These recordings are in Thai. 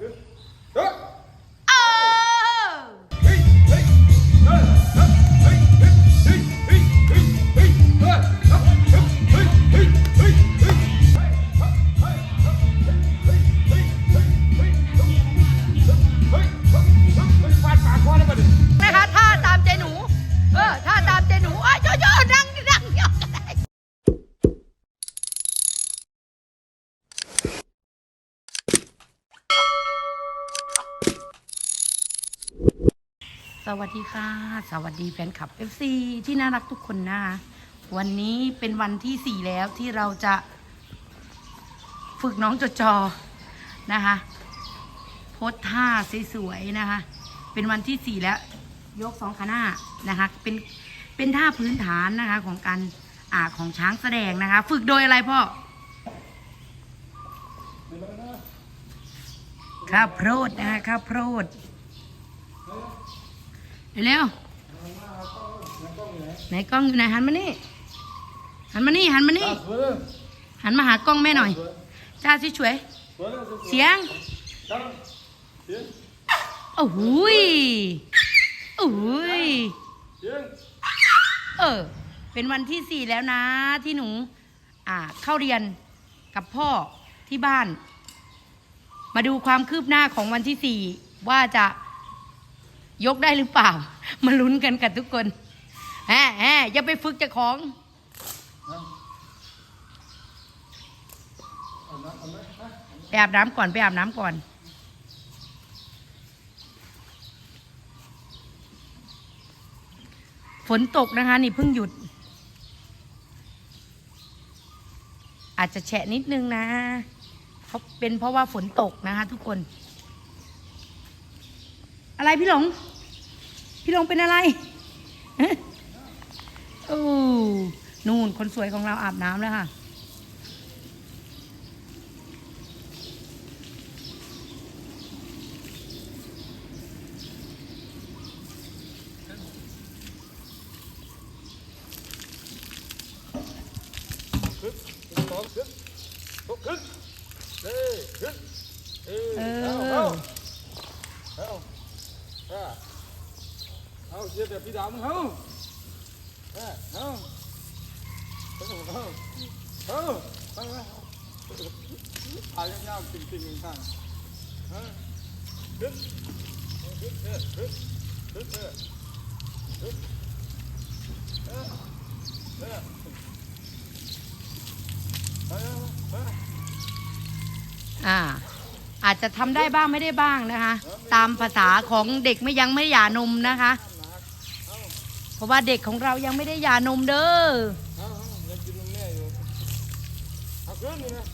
Good. สวัสดีค่ะ สวัสดีแฟนคลับ FC ที่น่ารักทุกคนนะคะวันนี้เป็นวันที่สี่แล้วที่เราจะฝึกน้องจดจอนะคะโพสท่าสวยๆนะคะ เป็นวันที่สี่แล้ว ยกสองขาหน้านะคะ เป็นเป็นท่าพื้นฐานนะคะของการอ่าของช้างแสดงนะคะ ฝึกโดยอะไรพ่อข้าโพดนะคะข้าโพด เร็วไหนกล้องอยู่ไหนหันมานี่หันมานี่หันมานี่หันมาหากล้องแม่หน่อยจ้าช่วยสวยเลยๆเสียงดังเสียงโอ้โหโอ้โหยเสียงเออเป็นวันที่สี่แล้วนะที่หนู อ่าเข้าเรียนกับพ่อที่บ้าน มาดูความคืบหน้าของวันที่สี่ว่าจะ ยกได้หรือเปล่า มาลุ้นกันกับทุกคนแฮะแฮะอย่าไปฝึกเจ้าของไปอาบน้ำก่อนไปอาบน้ำก่อน ฝนตกนะคะ นี่เพิ่งหยุด อาจจะแฉะนิดนึงนะ เพราะเป็นเพราะว่าฝนตกนะคะทุกคน อะไรพี่หลง พี่หลงเป็นอะไรโอ้นู่นคนสวยของเราอาบน้ำแล้วค่ะขึ้นีดาวมึงเฮ้ยเฮ้ยเฮ้ยเฮ้ยเฮ้ยตายยากจริงๆข้างเฮ้ยฮึฮึบเฮ้ยเฮ้ยเฮ้ยเฮ้ยอ่าอาจจะทำได้บ้างไม่ได้บ้างนะคะ ตามภาษาของเด็กไม่ยังไม่หย่านมนะคะ เพราะว่าเด็กของเรายังไม่ได้หย่านมเด้อเอายังกินนมแม่อยู่เอาขึ้นนี่นะ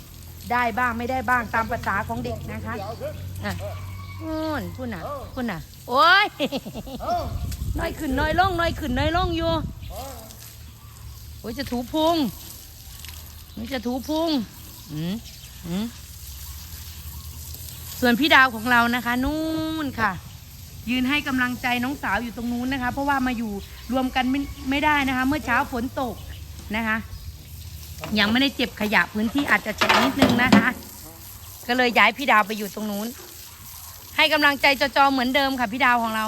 ได้บ้างไม่ได้บ้างตามภาษาของเด็กนะคะเอาขึ้นอะนู่นพูดน่ะพูดน่ะ โอ้ยเอาน้อยขึ้นน้อยลงน้อยขึ้นน้อยลงอยู่เอาโอ้ยจะถูพุงนี่จะถูพุงอืมอืมส่วนพี่ดาวของเรานะคะ นู่นค่ะ ยืนให้กำลังใจน้องสาวอยู่ตรงนู้นนะคะ เพราะว่ามาอยู่รวมกันไม่ไมได้นะคะ เมื่อเช้าฝนตกนะคะ ยังไม่ได้เจ็บขยะพื้นที่อาจจะเจ็บนิดนึงนะคะ ก็เลยย้ายพี่ดาวไปอยู่ตรงนู้น ให้กำลังใจจอจอเหมือนเดิมค่ะพี่ดาวของเรา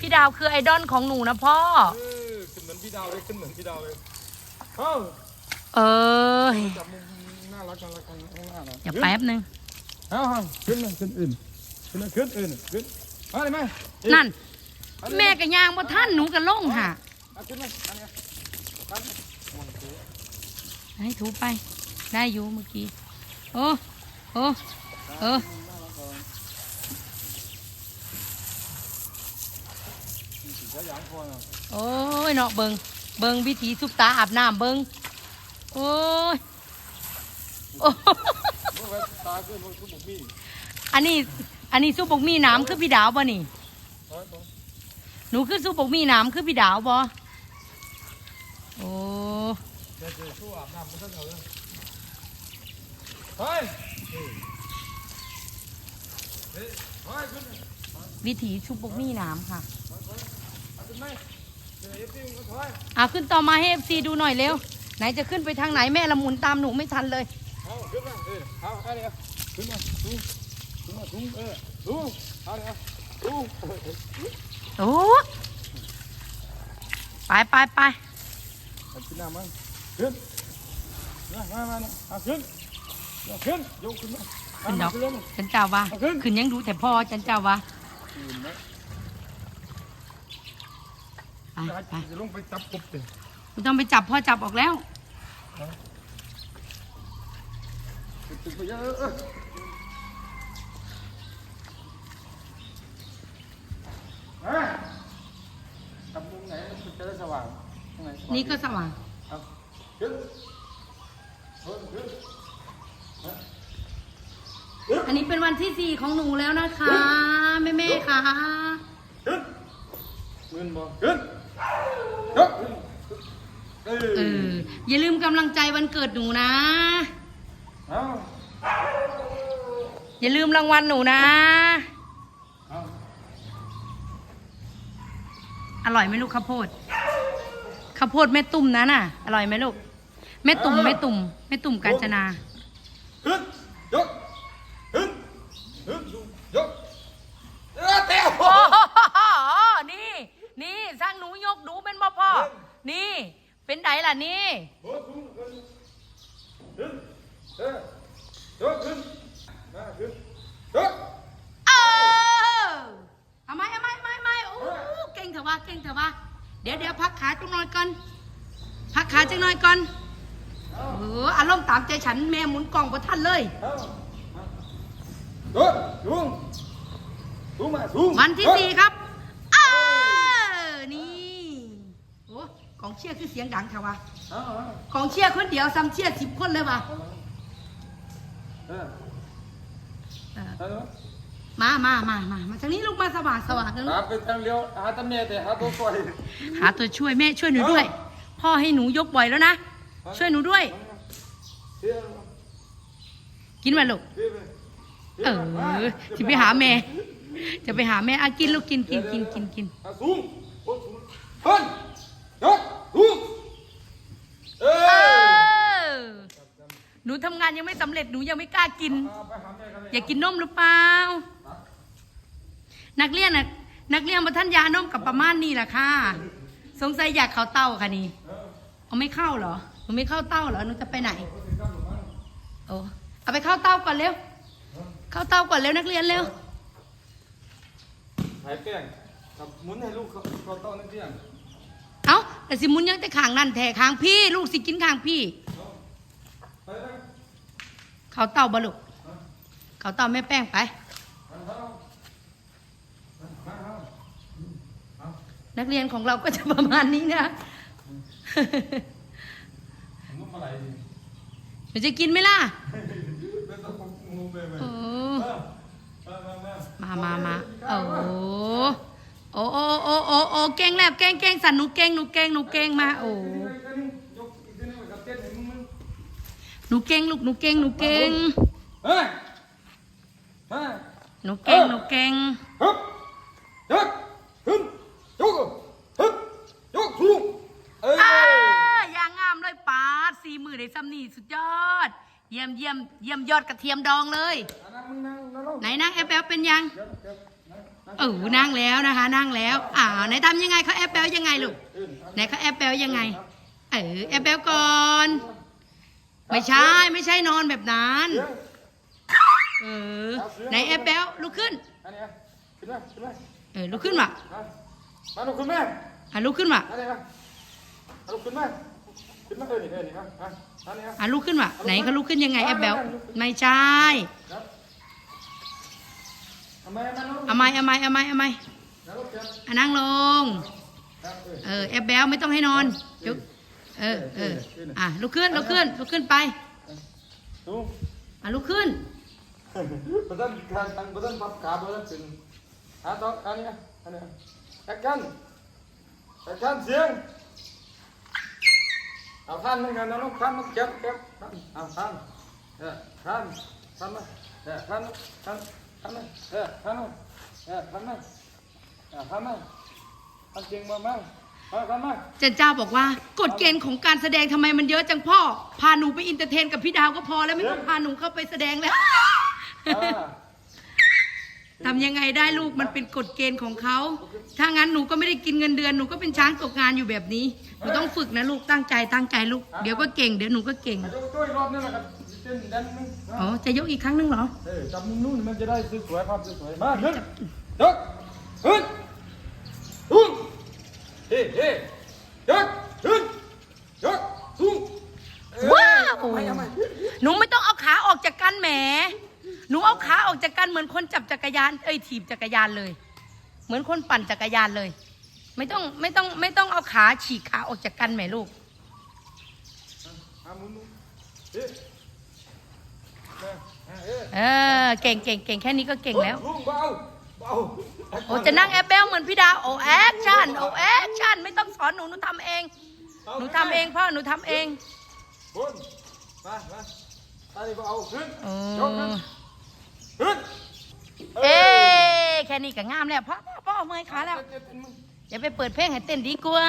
พี่ดาวคือไอดอลของหนูนะพ่อขึ้นเหมือนพี่ดาวเลยขึ้นเหมือนพี่ดาวเลยเอ้า เออจับมุมน่ารักน่ารักข้างหน้าหน่อยเดี๋ยวแป๊บนึงเอาเอาขึ้นเลยขึ้นอื่นขึ้นเลยขึ้นอื่นขึ้นเอาได้ไหมนั่นแม่กับยางบ่ท่านหนูกับล่งค่ะ เอาขึ้นเลยอันนี้อันนี้ให้ถูไป ได้อยู่เมื่อกี้ โอ้โอ้เออใช้ยางคอเนาะโอ้ยเนาะเบิงเบิงวิธีซุปตาอาบน้ำเบิง โอ้ยโอ้ตาขึ้นมันคือบุกมีอันนี้ อันนี้ซุปบกมีน้ำคือพี่ดาวบ่นี่ หนูคือซุปบกมีน้ำคือพี่ดาวบ่โอ้เดี๋ยวจะสู้อาบน้ำมันก็เอาเลยเฮ้ยเฮ้ยเฮ้ยเฮ้ยขึ้นเลยวิธีซุปบกมีน้ำค่ะอาขึ้นไหมเดี๋ยวเอฟซีมันก็ถอยเอาขึ้นต่อมาให้เอฟซีดูหน่อยเร็ว ไหนจะขึ้นไปทางไหนแม่ละมุนตามหนูไม่ทันเลยเอาขึ้นมาเออเอาเอาเลยขึ้นมาสูขึ้นมาสูเออสูเอาเลยสูโอ้ไปไปไปขึ้นหน้ามันขึ้นมามามาเนี่ยเอาขึ้นขึ้นยกขึ้นมาขึ้นดอกขึ้นเลยฉันเจ้าว่าเอาขึ้นยังดูแต่พ่อฉันเจ้าวะไปไปจะลงไปจับกบเลย ไม่ต้องไปจับพ่อจับออกแล้วตึกไปเยอะเออเอ้ยจับมุมไหนมันจะได้สว่างตรงไหนสว่างนี่ก็สว่างเอาขึ้นขึ้นขึ้นอันนี้เป็นวันที่สี่ของหนูแล้วนะคะแม่แม่ๆค่ะขึ้นเงินบ่ขึ้นยกขึ้น เอเออออย่าลืมกำลังใจวันเกิดหนูนะ เอาอย่าลืมรางวัลหนูนะ เอาอร่อยไหมลูกข้าวโพดข้าวโพดแม่ตุ่มนะน่ะ อร่อยไหมลูกแม่ตุ่มแม่ตุ่มแม่ตุ่มกาญจนา ขึ้นยกขึ้นขึ้นยกเออเตะ โอ้โหนี่ นี่สร้างหนูยกดูเป็นบ่พ่อ นี่ เป็นไดล่ะนี่ โอ้สูงขึ้นขึ้นเออยกขึ้นมาขึ้นยก เออเอาไหมเอาไหมเอาไหมเอาไหมโอ้เก่งเถอะวะเก่งเถอะวะเดี๋ยวเดี๋ยวพักขาจังหน่อยก่อน พักขาจังหน่อยก่อนเอาเอออารมณ์ตามใจฉันแม่หมุนกล่องประทันเลย เอายกสูงสูงมาสูงวันที่สี่ครับเออนี่โอ้กองเชียร์คือเสียงดังเถอะวะเอาเอากองเชียร์คนเดียวซ้ำเชียร์สิบคนเลยวะเออเออเอาเนาะ มามามามามาทางนี้ลูกมาสว่างสว่างกันลูหากเป็นทางเลี้ยวหาตำแหน่งแต่หาตัวก่อยหาตัวช่วยแม่ช่วยหนูด้วย พ่อให้หนูยกบ่อยแล้วนะ ช่วยหนูด้วยเดี๋ยวกินมาลูกเดี๋ยวไปเออจะไปหาแม่ จะไปหาแม่อากินลูกกินกินกินกินกินเอาสูงโอ้สูงขึ้นยกสูงเอเอออหนูทำงานยังไม่สำเร็จหนูยังไม่กล้ากินเอาไปหาแม่กันเลย อยากกินนมหรือเปล่า นักเรียนน่ะนักเรียนมาท่านยานมกับประมาณนี้แหละค่ะ สงสัยอยากเข้าเต้าค่ะนี่เอาไม่เข้าเหรอหนูไม่เข้าเต้าเหรอหนูจะไปไหนโอ้เอาไปเข้าเต้าก่อนเร็ว เข้าเต้าก่อนเร็วนักเรียนเร็วหายแป้งกับหมุนให้ลูกเขาเขาโต้นักเรียนเอ้าแต่สิหมุนยังแต่ขางนั่นแท้ขางพี่ ลูกสิกินขางพี่ ไปเลยเขาเต้าบลุกเขาเต้าแม่แป้งไปมาเท้ามาเท้า นักเรียนของเราก็จะประมาณนี้นะผมต้องมาไหลดิหนูจะกินไหมล่ะเป็นต้องงูไปไหมโอ้มามามามามามาโอ้โอ้โอ้โอ้โอ้โอ้เก่งแล้วเก่งเก่งสันหนูเก่งหนูเก่งหนูเก่งมาโอ้ยกอีกทีนึงไปกับเต้นให้มึงมึงหนูเก่งลูกหนูเก่งหนูเก่งเฮ้ยเฮ้ยหนูเก่งหนูเก่งฮึบยกฮึบ ยกฮึบยกสูงเอ้ยอ่าอย่างงามเลยปาดสี่มือได้ซ้ำนี่สุดยอด เยี่ยมเยี่ยมเยี่ยมยอดกระเทียมดองเลย นั่งมึงนั่งนั่งลงไหนนั่งแอปเปิลเป็นยัง เดี๋ยวเดี๋ยวนั่งนั่งเออนั่งแล้วนะคะ นั่งแล้วอ่าไหนทำยังไงเขาแอปเปิลยังไงลูกขึ้นไหนเขาแอปเปิลยังไง เออแอปเปิลก่อน ไม่ใช่ไม่ใช่นอนแบบนั้น เดี๋ยวเออไหนแอปเปิลลุกขึ้น อันนี้ขึ้นมาขึ้นมาเออลุกขึ้นว่ะมา มาลุกขึ้นมาอะลุกขึ้นว่ะอันนี้มาลุกขึ้นมาขึ้นมาเออนี่เออนี่ครับอะอันนี้ครับอะลุกขึ้นว่ะไหนเขาลุกขึ้นยังไงแอปเปิลไม่ใช่ครับทำไมมันลุกเอาไม้เอาไม้เอาไม้เอาไม้แล้วลุกครับอะนั่งลงครับเออเออแอปเปิลไม่ต้องให้นอนจุกเออเอออะลุกขึ้นลุกขึ้นลุกขึ้นไปสูงอะลุกขึ้นประเด็นการตั้งประเด็นพับขาประเด็นเป็นอะต่ออันนี้อันนี้ แอคชั่นแอคชั่นเสียงเอาท่านเหมือนกันนะลูกท่านมาเก็บเก็บท่านเอาท่านเออท่านท่านมาเออท่านท่านท่านมาเออท่านมาเออท่านมาเออท่านมาท่านเก่งมากมากมากันมาเจนเจ้าบอกว่ากฎเกณฑ์ของการแสดงทำไมมันเยอะจังพ่อ พาหนูไปอินเตอร์เทนกับพี่ดาวก็พอแล้วไม่ต้องพาหนูเข้าไปแสดงแล้ว อ่า ทำยังไงได้ลูกมันเป็นกฎเกณฑ์ของเขา ถ้างั้นหนูก็ไม่ได้กินเงินเดือนหนูก็เป็นช้างตกงานอยู่แบบนี้ หนูต้องฝึกนะลูกตั้งใจตั้งใจลูก เดี๋ยวก็เก่งเดี๋ยวหนูก็เก่ง ยกตัวอีกรอบนึงแล้วกันเต้นแดนนึงอ๋อ จะยกอีกครั้งหนึงเหรอ เออจับมุมนู้นมันจะได้สวยๆภาพสวยๆมาขึ้นยกขึ้นสูงเฮ้เฮ้ยกขึ้นยกสูงเอ้ย ว้าว เอใหม่เอาใหม่ หนูไม่ต้องเอาขาออกจากกันแหม หนู เอาขาออกจากกันเหมือนคนจับจักรยาน เอ้ยถีบจักรยานเลย เหมือนคนปั่นจักรยานเลย ไม่ต้องไม่ต้องไม่ต้องเอาขาฉีกขาออกจากกันแหมลูกอะหมุนนู้นเฮ้เออเออเออเก่งเก่งเก่งแค่นี้ก็เก่งแล้ว ลุงเบาเบาโอ้จะนั่งแอปเบลเหมือนพี่ดาวโอ้แอคชั่นโอ้แอคชั่นไม่ต้องสอนหนูหนูทำเอง หนูทำเองพ่อหนูทำเองบนมามาตาดีเบาขึ้นโอ้ ยกขึ้นขึ้น เอ๊ะแค่นี้ก็งามแล้วพ่อพ่อพ่อเอามือขาแล้วอย่าไปเปิดเพลงให้เต้นดีกว่า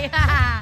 ไปค่ะ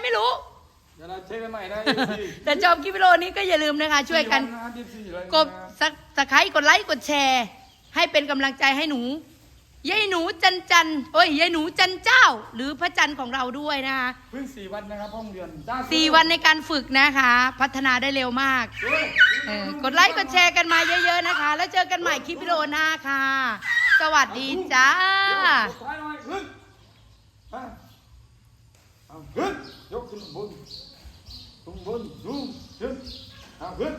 ไรไม่รู้ เดี๋ยวเราเช็คกันใหม่นะแต่ชอบคลิปวิดีโอนี้ก็อย่าลืมนะคะ ช่วยกันกดสไครต์กดไลค์กดแชร์ ให้เป็นกำลังใจให้หนูยายหนูจันจันโอ้ยยายหนูจันเจ้า หรือพระจันทร์ของเราด้วยนะคะเพิ่งสี่วันนะครับห้องเรียนสี่วันในการฝึกนะคะ พัฒนาได้เร็วมากเออกดไลค์กดแชร์กันมาเยอะ ๆนะคะ แล้วเจอกันใหม่คลิปวิดีโอหน้าค่ะ สวัสดีจ้าซ้ายหน่อยขึ้นมา เอาขึ้น